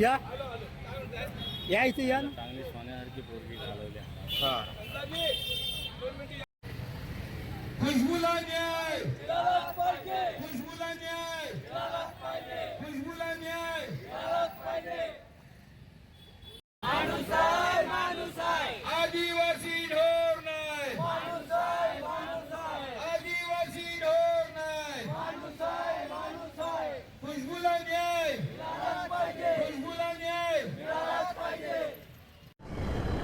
या. या इथे या ना. चांगली सोन्यासारखी पोरगी घालवल्या खुशबूला न्याय खुशबूला न्याय खुशबूला न्याय आदिवासी ढोर नाही आदिवासी ढोर नाही खुशबूला न्याय खुशबूला न्याय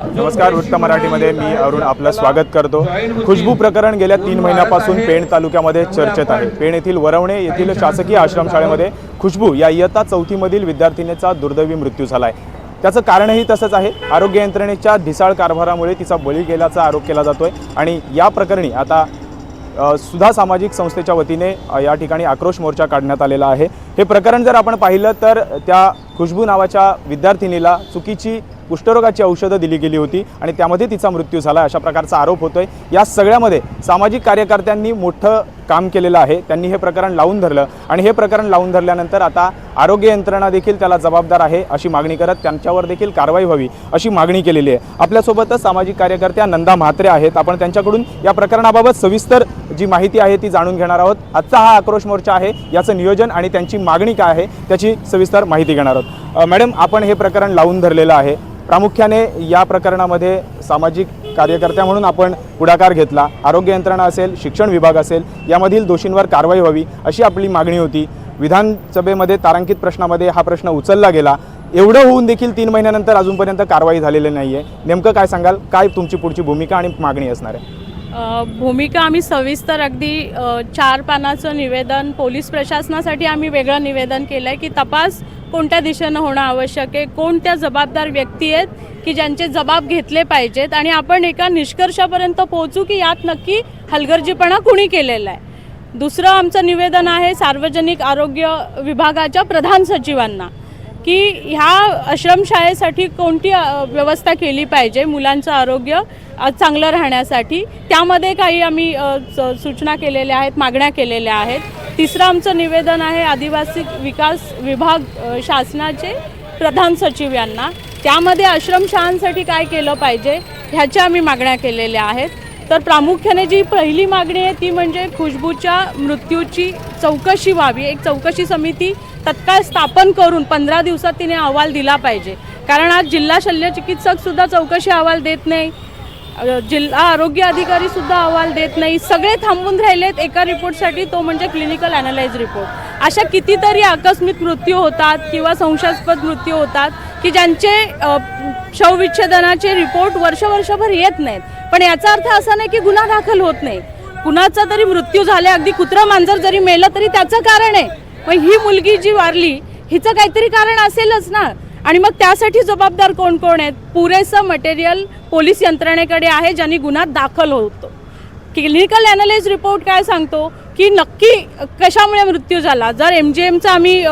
नमस्कार वृत्त मराठीमध्ये मी अरुण आपलं स्वागत करतो. खुशबू प्रकरण गेल्या तीन महिन्यापासून पेण तालुक्यामध्ये चर्चेत आहे. पेण येथील वरवणे येथील शासकीय आश्रमशाळेमध्ये खुशबू या इयत्ता चौथीमधील विद्यार्थिनीचा दुर्दैवी मृत्यू झाला आहे त्याचं कारणही तसंच आहे. आरोग्य यंत्रणेच्या ढिसाळ कारभारामुळे तिचा बळी गेल्याचा आरोप केला जातो आहे आणि या प्रकरणी आता सुधा सामाजिक संस्थेच्या वतीने या ठिकाणी आक्रोश मोर्चा काढण्यात आलेला आहे. हे प्रकरण जर आपण पाहिलं तर त्या खुशबू नावाच्या विद्यार्थिनीला चुकीची कुष्ठरोगाची औषधं दिली गेली होती आणि त्यामध्ये तिचा मृत्यू झाला अशा प्रकारचा आरोप होतोय. या सगळ्यामध्ये सामाजिक कार्यकर्त्यांनी मोठं काम केलेलं आहे त्यांनी हे प्रकरण लावून धरलं. आणि हे प्रकरण लावून धरल्यानंतर आता आरोग्य यंत्रणा देखील त्याला जबाबदार आहे अशी मागणी करत त्यांच्यावर देखील कारवाई व्हावी अशी मागणी केलेली आहे. आपल्यासोबतच सामाजिक कार्यकर्त्या नंदा म्हात्रे आहेत. आपण त्यांच्याकडून या प्रकरणाबाबत सविस्तर जी माहिती आहे ती जाणून घेणार आहोत. आजचा हा आक्रोश मोर्चा आहे याचं नियोजन आणि त्यांची मागणी काय आहे त्याची सविस्तर माहिती घेणार आहोत. मॅडम आपण हे प्रकरण लावून धरलेलं आहे. प्रामुख्याने या प्रकरणामध्ये सामाजिक कार्यकर्त्या म्हणून आपण पुढाकार घेतला. आरोग्य यंत्रणा असेल शिक्षण विभाग असेल यामधील दोषींवर कारवाई व्हावी अशी आपली मागणी होती. विधानसभेमध्ये तारांकित प्रश्नामध्ये हा प्रश्न उचलला गेला. एवढं होऊन देखील तीन महिन्यानंतर अजूनपर्यंत कारवाई झालेली नाही आहे नेमकं काय सांगाल? काय तुमची पुढची भूमिका आणि मागणी असणार आहे? भूमिका आम्ही सविस्तर अगदी चार पानाचं निवेदन पोलीस प्रशासनासाठी आम्ही वेगळं निवेदन केलं आहे की तपास कोणत्या दिशेनं होणं आवश्यक आहे? कोणत्या जबाबदार व्यक्ती आहेत की ज्यांचे जबाब घेतले पाहिजेत? आणि आपण एका निष्कर्षापर्यंत पोहोचू की यात नक्की हलगर्जीपणा कुणी केलेला आहे? दुसरं आमचं निवेदन आहे सार्वजनिक आरोग्य विभागाच्या प्रधान सचिवांना की ह्या आश्रमशाळेसाठी कोणती व्यवस्था केली पाहिजे मुलांचं आरोग्य चांगलं राहण्यासाठी? त्यामध्ये काही आम्ही स- सूचना केलेल्या आहेत मागण्या केलेल्या आहेत. तिसरं आमचं निवेदन आहे आदिवासी विकास विभाग शासनाचे प्रधान सचिव यांना. त्यामध्ये आश्रमशाळांसाठी काय केलं पाहिजे ह्याच्या आम्ही मागण्या केलेल्या आहेत. तर प्रामुख्याने जी पहिली मागणी आहे ती म्हणजे खुशबूच्या मृत्यूची चौकशी व्हावी. एक चौकशी समिती तत्काळ स्थापन करून पंधरा दिवसात तिने अहवाल दिला पाहिजे. कारण आज जिल्हा शल्य चौकशी अहवाल देत नाही. जिल्हा आरोग्य अधिकारी सुद्धा अहवाल देत नाही. सगळे थांबून राहिलेत एका रिपोर्टसाठी तो म्हणजे क्लिनिकल अनालाइज रिपोर्ट अशा कितीतरी आकस्मिक मृत्यू होतात किंवा संशयास्पद मृत्यू होतात की ज्यांचे शवविच्छेदनाचे रिपोर्ट वर्ष वर्षभर येत नाहीत. पण याचा अर्थ असा नाही की गुन्हा दाखल होत नाही. कुणाचा तरी मृत्यू झाला अगदी कुत्रा मांजर जरी मेलं तरी त्याचं कारण आहे. मग ही मुलगी जी वारली हिचं काहीतरी कारण असेलच ना. आणि मग त्यासाठी जबाबदार कोण कोण आहेत? पुरेसं मटेरियल पोलीस यंत्रणेकडे आहे ज्यांनी गुन्हा दाखल होतो. क्लिनिकल ॲनालाइज रिपोर्ट काय सांगतो? की नक्की कशामुळे मृत्यू झाला? जर एम जी एमचा आम्ही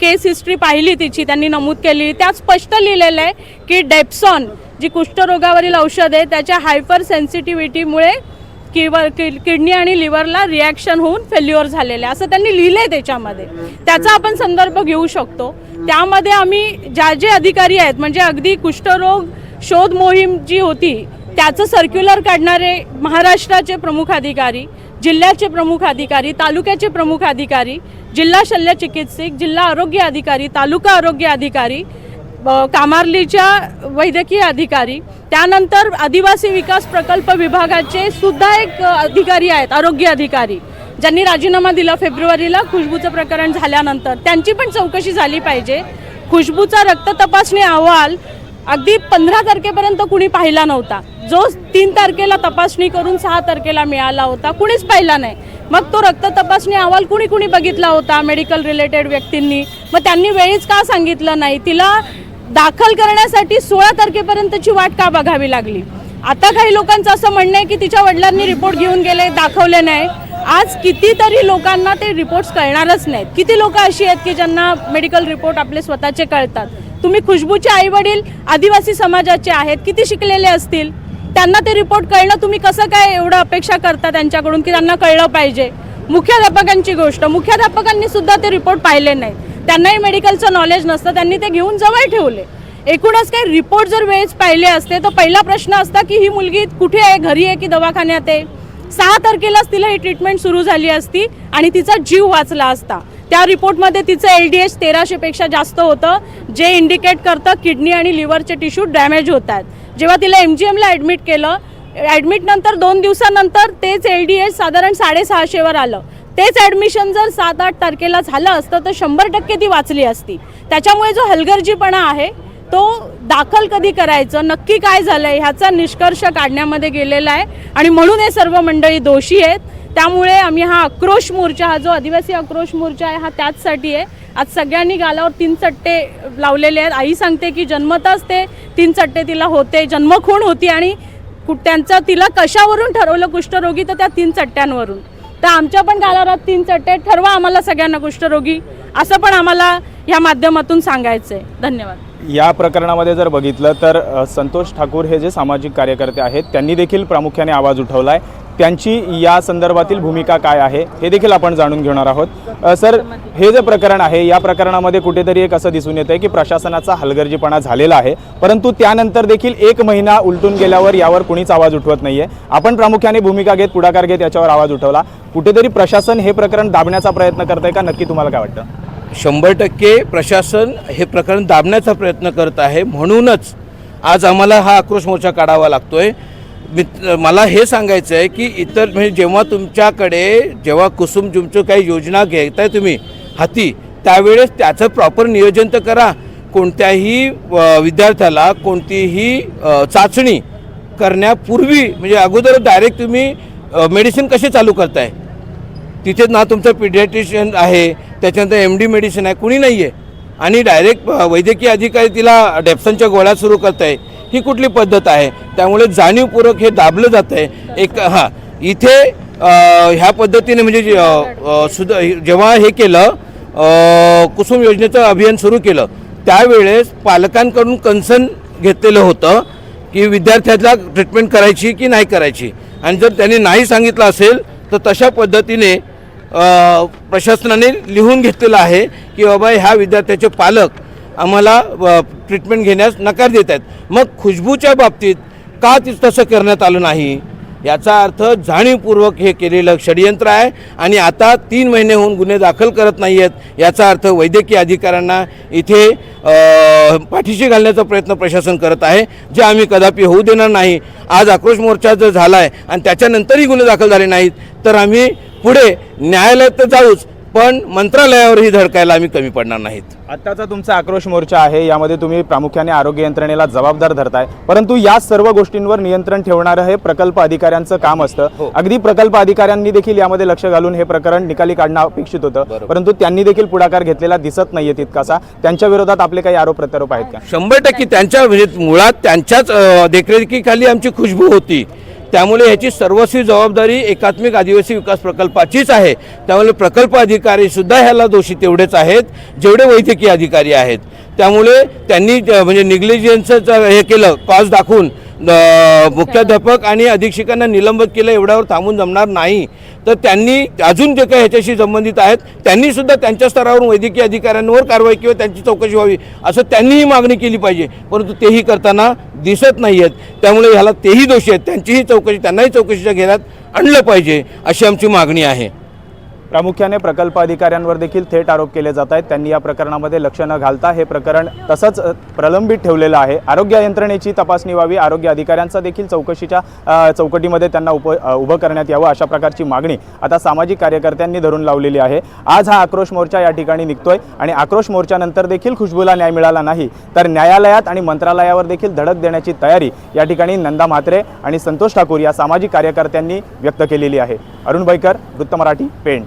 केस हिस्ट्री पाहिली तिची त्यांनी नमूद केली त्यात स्पष्ट लिहिलेलं आहे की डेप्सॉन जी कुष्ठरोगावरील औषध आहे त्याच्या हायपर सेन्सिटिव्हिटीमुळे किंवा किडनी आणि लिव्हरला रिॲक्शन होऊन फेल्युअर झालेले आहे, असं त्यांनी लिहिलं आहे त्याच्यामध्ये. त्याचा आपण संदर्भ घेऊ शकतो. त्यामध्ये आम्ही ज्या जे अधिकारी आहेत म्हणजे अगदी कुष्ठरोग शोध मोहीम जी होती त्याचं सर्क्युलर काढणारे महाराष्ट्राचे प्रमुख अधिकारी जिल्ह्याचे प्रमुख अधिकारी तालुक्याचे प्रमुख अधिकारी जिल्हा शल्य चिकित्सक जिल्हा आरोग्य अधिकारी तालुका आरोग्य अधिकारी कामार्लीच्या वैद्यकीय अधिकारी त्यानंतर आदिवासी विकास प्रकल्प विभागाचे सुद्धा एक अधिकारी आहेत आरोग्य अधिकारी. ज्यांनी राजीनामा दिला फेब्रुवारीला खुशबूचं प्रकरण झाल्यानंतर. त्यांची पण चौकशी झाली पाहिजे. खुशबूचा रक्त तपासणी अहवाल अगदी पंधरा तारखेपर्यंत कुणी पाहिला नव्हता. जो तीन तारखेला तपासणी करून सहा तारखेला मिळाला होता कुणीच पाहिला नाही. मग तो रक्त तपासणी अहवाल कुणी कुणी बघितला होता मेडिकल रिलेटेड व्यक्तींनी? मग त्यांनी वेळीच का सांगितलं नाही? तिला दाखल करण्यासाठी सोळा तारखेपर्यंतची वाट का बघावी लागली? आता काही लोकांचं असं म्हणणं आहे की तिच्या वडिलांनी रिपोर्ट घेऊन गेले दाखवले नाही. आज कितीतरी लोकांना ते रिपोर्ट्स कळणारच नाहीत. किती लोक अशी आहेत की ज्यांना मेडिकल रिपोर्ट आपले स्वतःचे कळतात? तुम्ही खुशबूचे आई वडील आदिवासी समाजाचे आहेत किती शिकलेले असतील? त्यांना ते रिपोर्ट कळणं तुम्ही कसं काय एवढं अपेक्षा करता त्यांच्याकडून की त्यांना कळलं पाहिजे? मुख्याध्यापकांची गोष्ट मुख्याध्यापकांनी सुद्धा ते रिपोर्ट पाहिले नाहीत. त्यांनाही मेडिकलचं नॉलेज नसतं त्यांनी ते घेऊन जवळ ठेवले. एकूणच काही रिपोर्ट जर वेळेस पाहिले असते तर पहिला प्रश्न असता की ही मुलगी कुठे आहे घरी आहे की दवाखान्यात आहे? सहा तारखेलाच तिला ही ट्रीटमेंट सुरू झाली असती आणि तिचा जीव वाचला असता. त्या रिपोर्टमध्ये तिचं एल डी एच तेराशेपेक्षा जास्त होतं जे इंडिकेट करतं किडनी आणि लिव्हरचे टिश्यू डॅमेज होत आहेत. जेव्हा तिला एम जी एमला ॲडमिट केलं ॲडमिट नंतर दोन दिवसानंतर तेच एल डी एच साधारण साडेसहाशेवर आलं. तेच ॲडमिशन जर सात आठ तारखेला झालं असतं तर शंभर टक्के ती वाचली असती. त्याच्यामुळे जो हलगर्जीपणा आहे तो दाखल कधी करायचं नक्की काय झालंय ह्याचा निष्कर्ष काढण्यामध्ये गेलेला आहे. आणि म्हणून हे सर्व मंडळी दोषी आहेत. त्यामुळे आम्ही हा आक्रोश मोर्चा हा जो आदिवासी आक्रोश मोर्चा आहे हा त्याचसाठी आहे. आज सगळ्यांनी गालावर तीन चट्टे लावलेले आहेत. आई सांगते की जन्मताच ते तीन चट्टे तिला होते जन्मखूण होती आणि त्यांचं तिला कशावरून ठरवलं कुष्ठरोगी तर त्या तीन चट्ट्यांवरून. तर आमच्या पण गालावर तीन चट्टे ठरवा आम्हाला सगळ्यांना कुष्ठरोगी. असं पण आम्हाला या माध्यमातून सांगायचं आहे धन्यवाद. या प्रकरणामध्ये जर बघितलं तर संतोष ठाकूर हे जे सामाजिक कार्यकर्ते आहेत त्यांनी देखील प्रामुख्याने आवाज उठवला आहे त्यांची या संदर्भातील भूमिका काय आहे हे देखील आपण जाणून घेणार आहोत. सर हे जे प्रकरण आहे या प्रकरणामध्ये कुठेतरी एक असं दिसून येतं आहे की प्रशासनाचा हलगर्जीपणा झालेला आहे परंतु त्यानंतर देखील एक महिना उलटून गेल्यावर यावर कुणीच आवाज उठवत नाही आहे आपण प्रामुख्याने भूमिका घेत पुढाकार घेत याच्यावर आवाज उठवला. कुठेतरी प्रशासन हे प्रकरण दाबण्याचा प्रयत्न करत आहे का? नक्की तुम्हाला काय वाटतं? शंभर टक्के प्रशासन हे प्रकरण दाबण्याचा प्रयत्न करत आहे. म्हणूनच आज आम्हाला हा आक्रोश मोर्चा काढावा लागतोय. मला हे सांगायचं आहे की इतर म्हणजे जेव्हा तुमच्याकडे जेव्हा कुसुम तुमचं काही योजना घेताय तुम्ही हाती त्यावेळेस त्याचं प्रॉपर नियोजन तर करा. कोणत्याही विद्यार्थ्याला कोणतीही चाचणी करण्यापूर्वी म्हणजे अगोदर डायरेक्ट तुम्ही मेडिसिन कसे चालू करताय? तिथे ना तुमचं पिडियाट्रिशियन आहे त्याच्यानंतर एम डी मेडिसिन आहे कुणी नाही आहे आणि डायरेक्ट वैद्यकीय अधिकारी तिला डेप्सनच्या गोळ्या सुरू करत आहे ही कुठली पद्धत आहे? त्यामुळे जाणीवपूर्वक हे दाबलं जातं आहे एक हां इथे ह्या पद्धतीने म्हणजे सुद जेव्हा हे केलं कुसुम योजनेचं अभियान सुरू केलं त्यावेळेस पालकांकडून कन्सर्न घेतलेलं होतं की विद्यार्थ्याला ट्रीटमेंट करायची की नाही करायची. आणि जर त्यांनी नाही सांगितलं असेल तर तशा पद्धतीने प्रशासनाने लिहून घेतलेलं आहे की बाबा ह्या विद्यार्थ्याचे पालक आम्हाला ट्रीटमेंट घेण्यास नकार देत आहेत. मग खुशबूच्या बाबतीत का ती तसं करण्यात आलं नाही? याचा अर्थ जाणीवपूर्वक हे केलेलं षडयंत्र आहे आणि आता तीन महिने होऊन गुन्हे दाखल करत नाही आहेत याचा अर्थ वैद्यकीय अधिकाऱ्यांना इथे पाठीशी घालण्याचा प्रयत्न प्रशासन करत आहे जे आम्ही कदापि होऊ देणार नाही. आज आक्रोश मोर्चा जर झाला आहे आणि त्याच्यानंतरही गुन्हे दाखल झाले नाहीत तर आम्ही पुढे न्यायालयात तर जाऊच पण मंत्रालयावरही धडकायला आम्ही कमी पडणार नाहीत. आत्ताचा तुमचा आक्रोश मोर्चा आहे यामध्ये तुम्ही प्रामुख्याने आरोग्य यंत्रणेला जबाबदार धरताय. परंतु या सर्व गोष्टींवर नियंत्रण ठेवणारं हे प्रकल्प अधिकाऱ्यांचं काम असतं. अगदी प्रकल्प अधिकाऱ्यांनी देखील यामध्ये लक्ष घालून हे प्रकरण निकाली काढणं अपेक्षित होतं. परंतु त्यांनी देखील पुढाकार घेतलेला दिसत नाहीये तितकासा. त्यांच्या विरोधात आपले काही आरोप प्रत्यारोप आहेत का? शंभर टक्के त्यांच्या म्हणजे मुळात त्यांच्याच देखरेखीखाली आमची खुशबू होती. त्यामुळे ह्याची सर्वस्वी जबाबदारी एकात्मिक आदिवासी विकास प्रकल्पाचीच आहे. त्यामुळे प्रकल्प अधिकारी सुद्धा ह्याला दोषी तेवढेच आहेत जेवढे वैद्यकीय अधिकारी आहेत. त्यामुळे त्यांनी म्हणजे निग्लिजन्सचं हे केलं कॉज दाखवून मुख्याध्यापक आणि अधीक्षकांना निलंबित केलं एवढ्यावर थांबून जमणार नाही. तर त्यांनी अजून जे काही ह्याच्याशी संबंधित आहेत त्यांनी सुद्धा त्यांच्या स्तरावरून वैद्यकीय अधिकाऱ्यांवर कारवाई किंवा त्यांची चौकशी व्हावी असं त्यांनीही मागणी केली पाहिजे. परंतु तेही करताना दिसत नाही आहेत त्यामुळे ह्याला तेही दोषी आहेत. त्यांचीही चौकशी त्यांनाही चौकशीच्या घेण्यात आणलं पाहिजे अशी आमची मागणी आहे. प्रामुख्याने प्रकल्प अधिकाऱ्यांवर देखील थेट आरोप केले जात आहेत. त्यांनी या प्रकरणामध्ये लक्ष न घालता हे प्रकरण तसंच प्रलंबित ठेवलेलं आहे. आरोग्य यंत्रणेची तपासणी व्हावी आरोग्य अधिकाऱ्यांचा देखील चौकशीच्या चौकटीमध्ये त्यांना उप उभं करण्यात यावं अशा प्रकारची मागणी आता सामाजिक कार्यकर्त्यांनी धरून लावलेली आहे. आज हा आक्रोश मोर्चा या ठिकाणी निघतोय आणि आक्रोश मोर्चानंतर देखील खुशबूला न्याय मिळाला नाही तर न्यायालयात आणि मंत्रालयावर देखील धडक देण्याची तयारी या ठिकाणी नंदा म्हात्रे आणि संतोष ठाकूर या सामाजिक कार्यकर्त्यांनी व्यक्त केलेली आहे. अरुण बैकर वृत्त मराठी पेंट